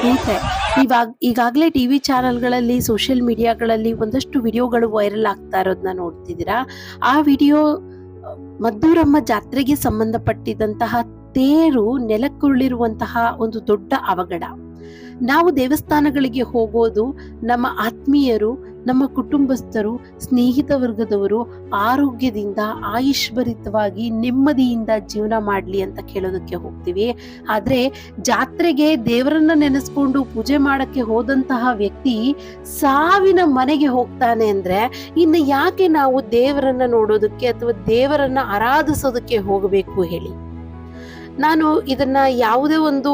ಸ್ನೇಹಿತರೆ, ಇವಾಗ ಈಗಾಗಲೇ ಟಿ ವಿ ಚಾನಲ್ಗಳಲ್ಲಿ, ಸೋಷಿಯಲ್ ಮೀಡಿಯಾಗಳಲ್ಲಿ ಒಂದಷ್ಟು ವಿಡಿಯೋಗಳು ವೈರಲ್ ಆಗ್ತಾ ಇರೋದನ್ನ ನೋಡ್ತಿದ್ದೀರಾ? ಆ ವಿಡಿಯೋ, ಮದ್ದೂರಮ್ಮ ಜಾತ್ರೆಗೆ ಸಂಬಂಧಪಟ್ಟಿದಂತಹ ತೇರು ನೆಲಕ್ಕುರುಳಿರುವಂತಹ ಒಂದು ದೊಡ್ಡ ಅವಘಡ. ನಾವು ದೇವಸ್ಥಾನಗಳಿಗೆ ಹೋಗೋದು ನಮ್ಮ ಆತ್ಮೀಯರು ನಮ್ಮ ಕುಟುಂಬಸ್ಥರು, ಸ್ನೇಹಿತ ವರ್ಗದವರು ಆರೋಗ್ಯದಿಂದ ಆಯುಷ್ಭರಿತವಾಗಿ ನೆಮ್ಮದಿಯಿಂದ ಜೀವನ ಮಾಡಲಿ ಅಂತ ಕೇಳೋದಕ್ಕೆ ಹೋಗ್ತೀವಿ. ಆದರೆ ಜಾತ್ರೆಗೆ ದೇವರನ್ನ ನೆನೆಸ್ಕೊಂಡು ಪೂಜೆ ಮಾಡೋಕ್ಕೆ ಹೋದಂತಹ ವ್ಯಕ್ತಿ ಸಾವಿನ ಮನೆಗೆ ಹೋಗ್ತಾನೆ ಅಂದ್ರೆ ಇನ್ನು ಯಾಕೆ ನಾವು ದೇವರನ್ನ ನೋಡೋದಕ್ಕೆ ಅಥವಾ ದೇವರನ್ನ ಆರಾಧಿಸೋದಕ್ಕೆ ಹೋಗಬೇಕು ಹೇಳಿ? ನಾನು ಇದನ್ನ ಯಾವುದೇ ಒಂದು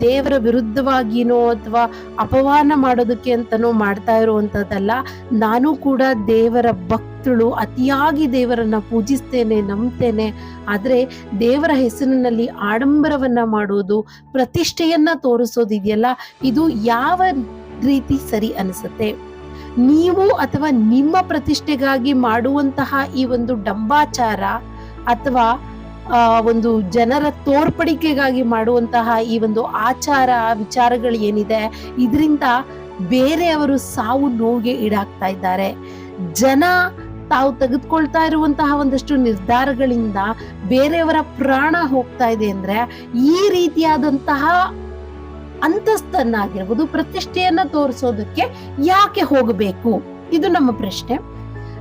ದೇವರ ವಿರುದ್ಧವಾಗಿನೋ ಅಥವಾ ಅಪಮಾನ ಮಾಡೋದಕ್ಕೆ ಅಂತನೋ ಮಾಡ್ತಾ ಇರುವಂತದ್ದಲ್ಲ ನಾನು ಕೂಡ ದೇವರ ಭಕ್ತಳು, ಅತಿಯಾಗಿ ದೇವರನ್ನ ಪೂಜಿಸ್ತೇನೆ, ನಂಬ್ತೇನೆ. ಆದ್ರೆ ದೇವರ ಹೆಸರಿನಲ್ಲಿ ಆಡಂಬರವನ್ನ ಮಾಡೋದು, ಪ್ರತಿಷ್ಠೆಯನ್ನ ತೋರಿಸೋದಿದೆಯಲ್ಲ ಇದು ಯಾವ ರೀತಿ ಸರಿ ಅನಿಸುತ್ತೆ? ನೀವು ಅಥವಾ ನಿಮ್ಮ ಪ್ರತಿಷ್ಠೆಗಾಗಿ ಮಾಡುವಂತಹ ಈ ಒಂದು ಡಂಬಾಚಾರ ಅಥವಾ ಒಂದು ಜನರ ತೋರ್ಪಡಿಕೆಗಾಗಿ ಮಾಡುವಂತಹ ಈ ಒಂದು ಆಚಾರ, ವಿಚಾರಗಳು ಏನಿದೆ, ಇದರಿಂದ ಬೇರೆಯವರು ಸಾವು ನೋವಿಗೆ ಈಡಾಗ್ತಾ ಇದ್ದಾರೆ. ಜನ ತಾವು ತೆಗೆದುಕೊಳ್ತಾ ಇರುವಂತಹ ಒಂದಷ್ಟು ನಿರ್ಧಾರಗಳಿಂದ ಬೇರೆಯವರ ಪ್ರಾಣ ಹೋಗ್ತಾ ಇದೆ ಅಂದ್ರೆ ಈ ರೀತಿಯಾದಂತಹ ಅಂತಸ್ತನ್ನಾಗಿರ್ಬೋದು ಪ್ರತಿಷ್ಠೆಯನ್ನ ತೋರಿಸೋದಕ್ಕೆ ಯಾಕೆ ಹೋಗಬೇಕು? ಇದು ನಮ್ಮ ಪ್ರಶ್ನೆ.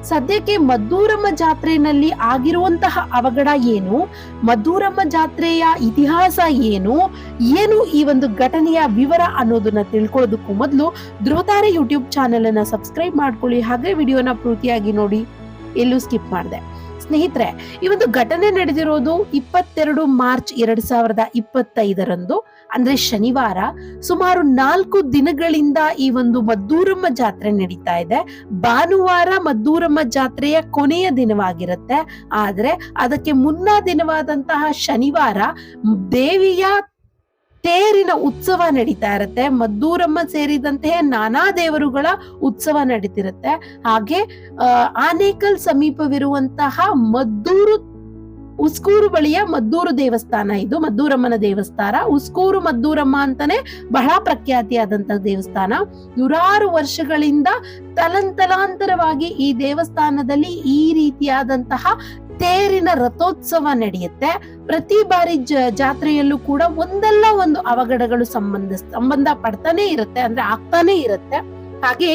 ಸದ್ಯಕ್ಕೆ ಮದ್ದೂರಮ್ಮ ಜಾತ್ರೆಯಲ್ಲಿ ಆಗಿರುವಂತಹ ಅವಘಡ ಏನು? ಮದ್ದೂರಮ್ಮ ಜಾತ್ರೆಯ ಇತಿಹಾಸ ಏನು? ಏನು ಈ ಒಂದು ಘಟನೆಯ ವಿವರ ಅನ್ನೋದನ್ನ ತಿಳ್ಕೊಳ್ಳೋದಕ್ಕೂ ಮೊದಲು ಧ್ರುವತಾರೆ ಯೂಟ್ಯೂಬ್ ಚಾನೆಲ್ ಅನ್ನ ಸಬ್ಸ್ಕ್ರೈಬ್ ಮಾಡ್ಕೊಳ್ಳಿ. ಹಾಗೆ ವಿಡಿಯೋನ ಪೂರ್ತಿಯಾಗಿ ನೋಡಿ. ಎಲ್ಲೂ ಸ್ಕಿಪ್ ಮಾಡಿದೆ. ಸ್ನೇಹಿತರೆ ಈ ಒಂದು ಘಟನೆ ನಡೆದಿರೋದು ಇಪ್ಪತ್ತೆರಡು ಮಾರ್ಚ್ ಎರಡ್ ಸಾವಿರದ ಇಪ್ಪತ್ತೈದರಂದು, ಅಂದ್ರೆ ಶನಿವಾರ. ಸುಮಾರು ನಾಲ್ಕು ದಿನಗಳಿಂದ ಈ ಒಂದು ಮದ್ದೂರಮ್ಮ ಜಾತ್ರೆ ನಡೀತಾ ಇದೆ. ಭಾನುವಾರ ಮದ್ದೂರಮ್ಮ ಜಾತ್ರೆಯ ಕೊನೆಯ ದಿನವಾಗಿರುತ್ತೆ. ಆದ್ರೆ ಅದಕ್ಕೆ ಮುನ್ನ ದಿನವಾದಂತಹ ಶನಿವಾರ ದೇವಿಯ ತೇರಿನ ಉತ್ಸವ ನಡೀತಾ ಇರುತ್ತೆ. ಮದ್ದೂರಮ್ಮ ಸೇರಿದಂತೆ ನಾನಾ ದೇವರುಗಳ ಉತ್ಸವ ನಡೀತಿರುತ್ತೆ. ಹಾಗೆ ಆನೇಕಲ್ ಸಮೀಪವಿರುವಂತಹ ಮದ್ದೂರು, ಉಸ್ಕೂರು ಬಳಿಯ ಮದ್ದೂರು ದೇವಸ್ಥಾನ ಇದು. ಮದ್ದೂರಮ್ಮನ ದೇವಸ್ಥಾನ. ಉಸ್ಕೂರು ಮದ್ದೂರಮ್ಮ ಅಂತಾನೆ ಬಹಳ ಪ್ರಖ್ಯಾತಿಯಾದಂತಹ ದೇವಸ್ಥಾನ. ನೂರಾರು ವರ್ಷಗಳಿಂದ ತಲಂತಲಾಂತರವಾಗಿ ಈ ದೇವಸ್ಥಾನದಲ್ಲಿ ಈ ರೀತಿಯಾದಂತಹ ತೇರಿನ ರಥೋತ್ಸವ ನಡೆಯುತ್ತೆ. ಪ್ರತಿ ಬಾರಿ ಜಾತ್ರೆಯಲ್ಲೂ ಕೂಡ ಒಂದಲ್ಲ ಒಂದು ಅವಘಡಗಳು ಸಂಬಂಧ ಸಂಬಂಧ ಪಡ್ತಾನೆ ಇರುತ್ತೆ, ಅಂದ್ರೆ ಆಗ್ತಾನೆ ಇರುತ್ತೆ. ಹಾಗೆ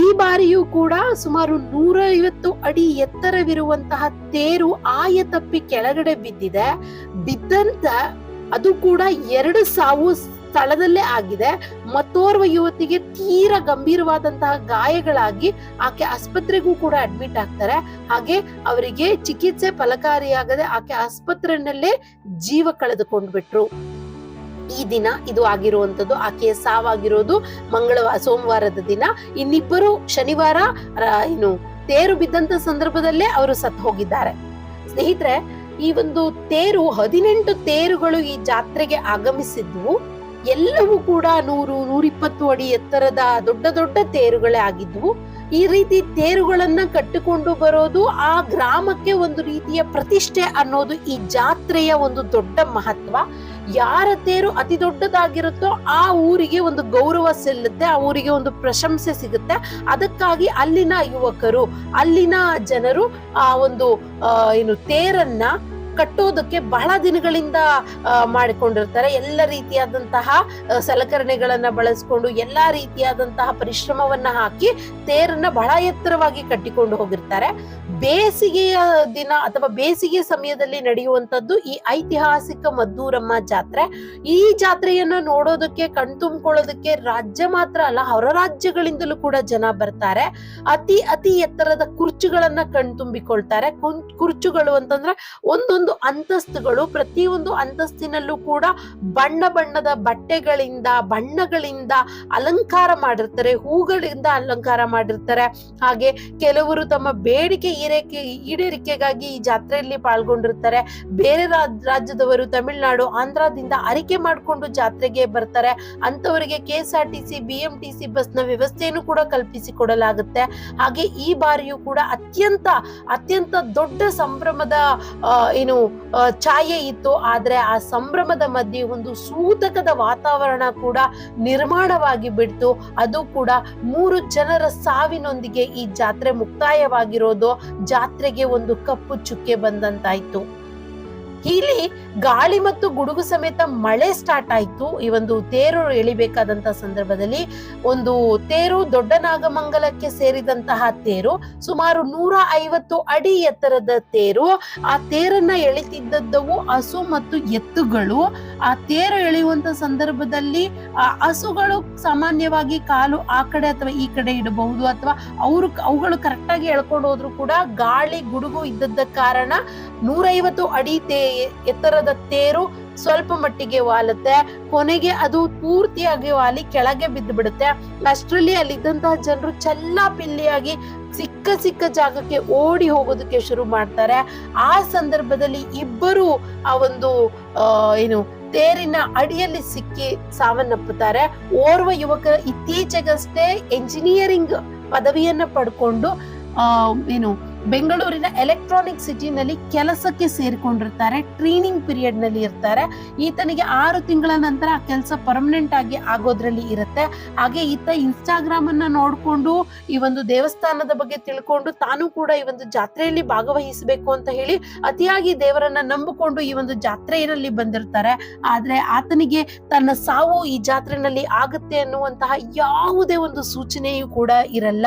ಈ ಬಾರಿಯೂ ಕೂಡ ಸುಮಾರು ನೂರೈವತ್ತು ಅಡಿ ಎತ್ತರವಿರುವಂತಹ ತೇರು ಆಯ ತಪ್ಪಿ ಕೆಳಗಡೆ ಬಿದ್ದಿದೆ. ಬಿದ್ದಂತ ಅದು ಕೂಡ ಎರಡು ಸಾವು ಸ್ಥಳದಲ್ಲೇ ಆಗಿದೆ. ಮತ್ತೋರ್ವ ಯುವತಿಗೆ ತೀರಾ ಗಂಭೀರವಾದಂತಹ ಗಾಯಗಳಾಗಿ ಆಕೆ ಆಸ್ಪತ್ರೆಗೂ ಕೂಡ ಅಡ್ಮಿಟ್ ಆಗ್ತಾರೆ. ಹಾಗೆ ಅವರಿಗೆ ಚಿಕಿತ್ಸೆ ಫಲಕಾರಿಯಾಗದೆ ಆಕೆ ಆಸ್ಪತ್ರೆನಲ್ಲೇ ಜೀವ ಕಳೆದುಕೊಂಡ್ಬಿಟ್ರು. ಈ ದಿನ ಇದು ಆಗಿರುವಂತದ್ದು ಆಕೆಯ ಸಾವಾಗಿರೋದು ಮಂಗಳವಾರ, ಸೋಮವಾರದ ದಿನ. ಇನ್ನಿಬ್ಬರು ಶನಿವಾರ ಏನು, ತೇರು ಬಿದ್ದಂತ ಸಂದರ್ಭದಲ್ಲೇ ಅವರು ಸತ್ ಹೋಗಿದ್ದಾರೆ. ಸ್ನೇಹಿತರೆ, ಈ ಒಂದು ತೇರು, ಹದಿನೆಂಟು ತೇರುಗಳು ಈ ಜಾತ್ರೆಗೆ ಆಗಮಿಸಿದ್ವು. ಎಲ್ಲವೂ ಕೂಡ ನೂರು, ನೂರಿಪ್ಪತ್ತು ಅಡಿ ಎತ್ತರದ ದೊಡ್ಡ ದೊಡ್ಡ ತೇರುಗಳೇ ಆಗಿದ್ವು. ಈ ರೀತಿ ತೇರುಗಳನ್ನ ಕಟ್ಟಿಕೊಂಡು ಬರೋದು ಆ ಗ್ರಾಮಕ್ಕೆ ಒಂದು ರೀತಿಯ ಪ್ರತಿಷ್ಠೆ ಅನ್ನೋದು ಈ ಜಾತ್ರೆಯ ಒಂದು ದೊಡ್ಡ ಮಹತ್ವ. ಯಾರ ತೇರು ಅತಿ ದೊಡ್ಡದಾಗಿರುತ್ತೋ ಆ ಊರಿಗೆ ಒಂದು ಗೌರವ ಸಲ್ಲುತ್ತೆ, ಆ ಊರಿಗೆ ಒಂದು ಪ್ರಶಂಸೆ ಸಿಗುತ್ತೆ. ಅದಕ್ಕಾಗಿ ಅಲ್ಲಿನ ಯುವಕರು, ಅಲ್ಲಿನ ಜನರು ಆ ಒಂದು ಏನು ತೇರನ್ನ ಕಟ್ಟೋದಕ್ಕೆ ಬಹಳ ದಿನಗಳಿಂದ ಮಾಡಿಕೊಂಡಿರ್ತಾರೆ. ಎಲ್ಲ ರೀತಿಯಾದಂತಹ ಸಲಕರಣೆಗಳನ್ನ ಬಳಸ್ಕೊಂಡು ಎಲ್ಲಾ ರೀತಿಯಾದಂತಹ ಪರಿಶ್ರಮವನ್ನ ಹಾಕಿ ತೇರನ್ನ ಬಹಳ ಎತ್ತರವಾಗಿ ಕಟ್ಟಿಕೊಂಡು ಹೋಗಿರ್ತಾರೆ. ಬೇಸಿಗೆಯ ದಿನ ಅಥವಾ ಬೇಸಿಗೆ ಸಮಯದಲ್ಲಿ ನಡೆಯುವಂತದ್ದು ಈ ಐತಿಹಾಸಿಕ ಮದ್ದೂರಮ್ಮ ಜಾತ್ರೆ. ಈ ಜಾತ್ರೆಯನ್ನ ನೋಡೋದಕ್ಕೆ, ಕಣ್ತುಂಬಿಕೊಳ್ಳೋದಕ್ಕೆ ರಾಜ್ಯ ಮಾತ್ರ ಅಲ್ಲ, ಹೊರ ರಾಜ್ಯಗಳಿಂದಲೂ ಕೂಡ ಜನ ಬರ್ತಾರೆ. ಅತಿ ಅತಿ ಎತ್ತರದ ಕುರ್ಚುಗಳನ್ನ ಕಣ್ತುಂಬಿಕೊಳ್ತಾರೆ. ಕುರ್ಚುಗಳು ಅಂತಂದ್ರೆ ಒಂದೊಂದು ಪ್ರತಿಯೊಂದು ಅಂತಸ್ತುಗಳು ಪ್ರತಿಯೊಂದು ಅಂತಸ್ತಿನಲ್ಲೂ ಕೂಡ ಬಣ್ಣ ಬಣ್ಣದ ಬಟ್ಟೆಗಳಿಂದ ಬಣ್ಣಗಳಿಂದ ಅಲಂಕಾರ ಮಾಡಿರ್ತಾರೆ ಹೂಗಳಿಂದ ಅಲಂಕಾರ ಮಾಡಿರ್ತಾರೆ. ಹಾಗೆ ಕೆಲವರು ತಮ್ಮ ಬೇಡಿಕೆ ಈರೇಕೆ ಈಡೇರಿಕೆಗಾಗಿ ಈ ಜಾತ್ರೆಯಲ್ಲಿ ಪಾಲ್ಗೊಂಡಿರ್ತಾರೆ. ಬೇರೆ ರಾಜ್ಯದವರು ತಮಿಳುನಾಡು ಆಂಧ್ರದಿಂದ ಅರಿಕೆ ಮಾಡಿಕೊಂಡು ಜಾತ್ರೆಗೆ ಬರ್ತಾರೆ. ಅಂತವರಿಗೆ K S R T C B M T C ಬಸ್ನ ವ್ಯವಸ್ಥೆಯನ್ನು ಕೂಡ ಕಲ್ಪಿಸಿ ಕೊಡಲಾಗುತ್ತೆ ಹಾಗೆ ಈ ಬಾರಿಯೂ ಕೂಡ ಅತ್ಯಂತ ಅತ್ಯಂತ ದೊಡ್ಡ ಸಂಭ್ರಮದ ಆ, ಏನು ಛಾಯೆ ಇತ್ತು, ಆದ್ರೆ ಆ ಸಂಭ್ರಮದ ಮಧ್ಯೆ ಒಂದು ಸೂತಕದ ವಾತಾವರಣ ಕೂಡ ನಿರ್ಮಾಣವಾಗಿ ಬಿಡ್ತು. ಅದು ಕೂಡ ಮೂರು ಜನರ ಸಾವಿನೊಂದಿಗೆ ಈ ಜಾತ್ರೆ ಮುಕ್ತಾಯವಾಗಿರೋದು, ಜಾತ್ರೆಗೆ ಒಂದು ಕಪ್ಪು ಚುಕ್ಕೆ ಬಂದಂತಾಯ್ತು. ಇಲ್ಲಿ ಗಾಳಿ ಮತ್ತು ಗುಡುಗು ಸಮೇತ ಮಳೆ ಸ್ಟಾರ್ಟ್ ಆಯ್ತು. ಈ ಒಂದು ತೇರು ಎಳಿಬೇಕಾದಂತ ಸಂದರ್ಭದಲ್ಲಿ ಒಂದು ತೇರು ದೊಡ್ಡ ನಾಗಮಂಗಲಕ್ಕೆ ಸೇರಿದಂತಹ ತೇರು, ಸುಮಾರು ನೂರ ಐವತ್ತು ಅಡಿ ಎತ್ತರದ ತೇರು. ಆ ತೇರನ್ನ ಎಳಿತಿದ್ದದ್ದವು ಹಸು ಮತ್ತು ಎತ್ತುಗಳು. ಆ ತೇರು ಎಳೆಯುವಂತ ಸಂದರ್ಭದಲ್ಲಿ, ಆ ಹಸುಗಳು ಸಾಮಾನ್ಯವಾಗಿ ಕಾಲು ಆ ಕಡೆ ಅಥವಾ ಈ ಕಡೆ ಇಡಬಹುದು ಅಥವಾ ಅವರು ಅವುಗಳು ಕರೆಕ್ಟ್ ಆಗಿ ಎಳ್ಕೊಂಡು ಹೋದ್ರು ಕೂಡ ಗಾಳಿ, ಗುಡುಗು ಇದ್ದದ ಕಾರಣ ನೂರೈವತ್ತು ಅಡಿ ತೇ ಎತ್ತರದ ತೇರು ಸ್ವಲ್ಪ ಮಟ್ಟಿಗೆ ವಾಲುತ್ತೆ. ಕೊನೆಗೆ ಅದು ಪೂರ್ತಿಯಾಗಿ ವಾಲಿ ಕೆಳಗೆ ಬಿದ್ದು ಬಿಡುತ್ತೆ. ಅಷ್ಟರಲ್ಲಿ ಅಲ್ಲಿದ್ದಂತಹ ಜನರು ಚೆಲ್ಲಾಪಿಲ್ಲಿಯಾಗಿ ಸಿಕ್ಕ ಸಿಕ್ಕ ಜಾಗಕ್ಕೆ ಓಡಿ ಹೋಗೋದಕ್ಕೆ ಶುರು ಮಾಡ್ತಾರೆ. ಆ ಸಂದರ್ಭದಲ್ಲಿ ಇಬ್ಬರು ಆ ಒಂದು ಏನು, ತೇರಿನ ಅಡಿಯಲ್ಲಿ ಸಿಕ್ಕಿ ಸಾವನ್ನಪ್ಪುತ್ತಾರೆ. ಓರ್ವ ಯುವಕ ಇತ್ತೀಚೆಗಷ್ಟೇ ಎಂಜಿನಿಯರಿಂಗ್ ಪದವಿಯನ್ನ ಪಡ್ಕೊಂಡು ಏನು ಬೆಂಗಳೂರಿನ ಎಲೆಕ್ಟ್ರಾನಿಕ್ ಸಿಟಿನಲ್ಲಿ ಕೆಲಸಕ್ಕೆ ಸೇರಿಕೊಂಡಿರ್ತಾರೆ ಟ್ರೈನಿಂಗ್ ಪೀರಿಯಡ್ನಲ್ಲಿ ಇರ್ತಾರೆ. ಈತನಿಗೆ ಆರು ತಿಂಗಳ ನಂತರ ಆ ಕೆಲಸ ಪರ್ಮನೆಂಟ್ ಆಗಿ ಆಗೋದ್ರಲ್ಲಿ ಇರುತ್ತೆ. ಹಾಗೆ ಈತ ಇನ್ಸ್ಟಾಗ್ರಾಮ್ ಅನ್ನ ನೋಡಿಕೊಂಡು ಈ ಒಂದು ದೇವಸ್ಥಾನದ ಬಗ್ಗೆ ತಿಳ್ಕೊಂಡು ತಾನು ಕೂಡ ಈ ಒಂದು ಜಾತ್ರೆಯಲ್ಲಿ ಭಾಗವಹಿಸಬೇಕು ಅಂತ ಹೇಳಿ ಅತಿಯಾಗಿ ದೇವರನ್ನ ನಂಬಿಕೊಂಡು ಈ ಒಂದು ಜಾತ್ರೆಯಲ್ಲಿ ಬಂದಿರ್ತಾರೆ. ಆದ್ರೆ ಆತನಿಗೆ ತನ್ನ ಸಾವು ಈ ಜಾತ್ರೆನಲ್ಲಿ ಆಗುತ್ತೆ ಅನ್ನುವಂತಹ ಯಾವುದೇ ಒಂದು ಸೂಚನೆಯೂ ಕೂಡ ಇರಲ್ಲ.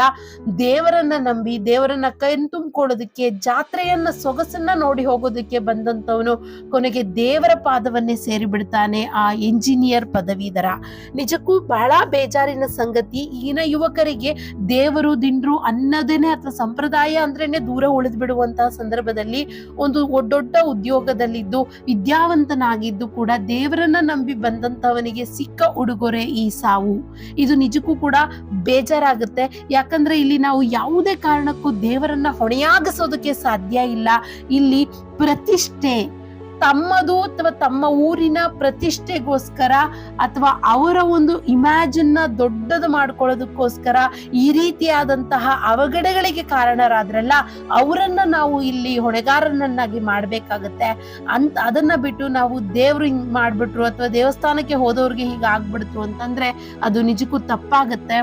ದೇವರನ್ನ ನಂಬಿ, ದೇವರನ್ನ ಕೈ ತುಂಬಿಕೊಳ್ಳೋದಕ್ಕೆ, ಜಾತ್ರೆಯನ್ನ ಸೊಗಸನ್ನ ನೋಡಿ ಹೋಗೋದಕ್ಕೆ ಬಂದಂತವನು ಕೊನೆಗೆ ದೇವರ ಪಾದವನ್ನೇ ಸೇರಿಬಿಡ್ತಾನೆ ಆ ಎಂಜಿನಿಯರ್ ಪದವೀಧರ. ನಿಜಕ್ಕೂ ಬಹಳ ಬೇಜಾರಿನ ಸಂಗತಿ, ಈಗಿನ ಯುವಕರಿಗೆ ದೇವರು, ದಿಂಡ್ರು ಅನ್ನೋದೇನೆ ಅಥವಾ ಸಂಪ್ರದಾಯ ಅಂದ್ರೇನೆ ದೂರ ಉಳಿದು ಬಿಡುವಂತಹ ಸಂದರ್ಭದಲ್ಲಿ ಒಂದು ದೊಡ್ಡ ಉದ್ಯೋಗದಲ್ಲಿದ್ದು, ವಿದ್ಯಾವಂತನಾಗಿದ್ದು ಕೂಡ ದೇವರನ್ನ ನಂಬಿ ಬಂದಂತವನಿಗೆ ಸಿಕ್ಕ ಉಡುಗೊರೆ ಈ ಸಾವು. ಇದು ನಿಜಕ್ಕೂ ಕೂಡ ಬೇಜಾರಾಗುತ್ತೆ. ಯಾಕಂದ್ರೆ ಇಲ್ಲಿ ನಾವು ಯಾವುದೇ ಕಾರಣಕ್ಕೂ ದೇವರನ್ನ ಹೊಣೆಯಾಗಿಸೋದಕ್ಕೆ ಸಾಧ್ಯ ಇಲ್ಲ. ಇಲ್ಲಿ ಪ್ರತಿಷ್ಠೆ. ತಮ್ಮದು ಅಥವಾ ತಮ್ಮ ಊರಿನ ಪ್ರತಿಷ್ಠೆಗೋಸ್ಕರ ಅಥವಾ ಅವರ ಒಂದು ಇಮ್ಯಾಜಿನ್ನ ದೊಡ್ಡದು ಮಾಡ್ಕೊಳ್ಳೋದಕ್ಕೋಸ್ಕರ ಈ ರೀತಿಯಾದಂತಹ ಅವಘಡಗಳಿಗೆ ಕಾರಣರಾದ್ರಲ್ಲ, ಅವರನ್ನ ನಾವು ಇಲ್ಲಿ ಹೊಣೆಗಾರರನ್ನಾಗಿ ಮಾಡ್ಬೇಕಾಗತ್ತೆ. ಅಂತ ಅದನ್ನ ಬಿಟ್ಟು ನಾವು ದೇವ್ರು ಹಿಂಗ್ ಮಾಡ್ಬಿಟ್ರು ಅಥವಾ ದೇವಸ್ಥಾನಕ್ಕೆ ಹೋದವ್ರಿಗೆ ಹೀಗೆ ಆಗ್ಬಿಡ್ತು ಅಂತಂದ್ರೆ ಅದು ನಿಜಕ್ಕೂ ತಪ್ಪಾಗತ್ತೆ.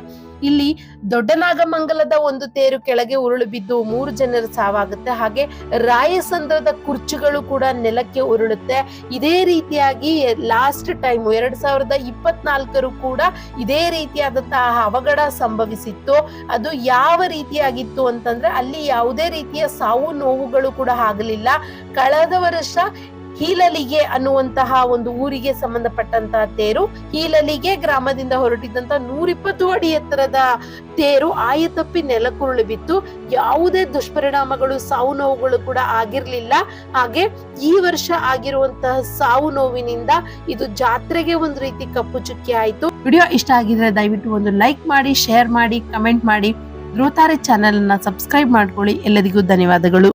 ಇಲ್ಲಿ ದೊಡ್ಡನಾಗಮಂಗಲದ ಒಂದು ತೇರು ಕೆಳಗೆ ಉರುಳು ಬಿದ್ದು ಮೂರು ಜನರ ಸಾವಾಗುತ್ತೆ. ಹಾಗೆ ರಾಯಸಂದ್ರದ ಕುರ್ಚಿಗಳು ಕೂಡ ನೆಲಕ್ಕೆ ಉರುಳುತ್ತೆ. ಇದೇ ರೀತಿಯಾಗಿ ಲಾಸ್ಟ್ ಟೈಮ್ ಎರಡ್ ಸಾವಿರದ ಇಪ್ಪತ್ನಾಲ್ಕರು ಕೂಡ ಇದೇ ರೀತಿಯಾದಂತಹ ಅವಘಡ ಸಂಭವಿಸಿತ್ತು. ಅದು ಯಾವ ರೀತಿಯಾಗಿತ್ತು ಅಂತಂದ್ರೆ ಅಲ್ಲಿ ಯಾವುದೇ ರೀತಿಯ ಸಾವು ನೋವುಗಳು ಕೂಡ ಆಗಲಿಲ್ಲ. ಕಳೆದ ವರ್ಷ ಹೀಲಲಿಗೆ ಅನ್ನುವಂತಹ ಒಂದು ಊರಿಗೆ ಸಂಬಂಧಪಟ್ಟಂತಹ ತೇರು, ಹೀಲಲಿಗೆ ಗ್ರಾಮದಿಂದ ಹೊರಟಿದ್ದಂತ ನೂರಿಪ್ಪತ್ತು ಅಡಿ ಎತ್ತರದ ತೇರು ಆಯತಪ್ಪಿ ನೆಲಕುರುಳು ಬಿತ್ತು. ಯಾವುದೇ ದುಷ್ಪರಿಣಾಮಗಳು, ಸಾವು ನೋವುಗಳು ಕೂಡ ಆಗಿರ್ಲಿಲ್ಲ. ಹಾಗೆ ಈ ವರ್ಷ ಆಗಿರುವಂತಹ ಸಾವು ನೋವಿನಿಂದ ಇದು ಜಾತ್ರೆಗೆ ಒಂದು ರೀತಿ ಕಪ್ಪು ಚುಕ್ಕಿ ಆಯ್ತು. ವಿಡಿಯೋ ಇಷ್ಟ ಆಗಿದ್ರೆ ದಯವಿಟ್ಟು ಒಂದು ಲೈಕ್ ಮಾಡಿ, ಶೇರ್ ಮಾಡಿ, ಕಮೆಂಟ್ ಮಾಡಿ. ಧ್ರುವತಾರೆ ಚಾನೆಲ್ ಅನ್ನ ಸಬ್ಸ್ಕ್ರೈಬ್ ಮಾಡ್ಕೊಳ್ಳಿ. ಎಲ್ಲರಿಗೂ ಧನ್ಯವಾದಗಳು.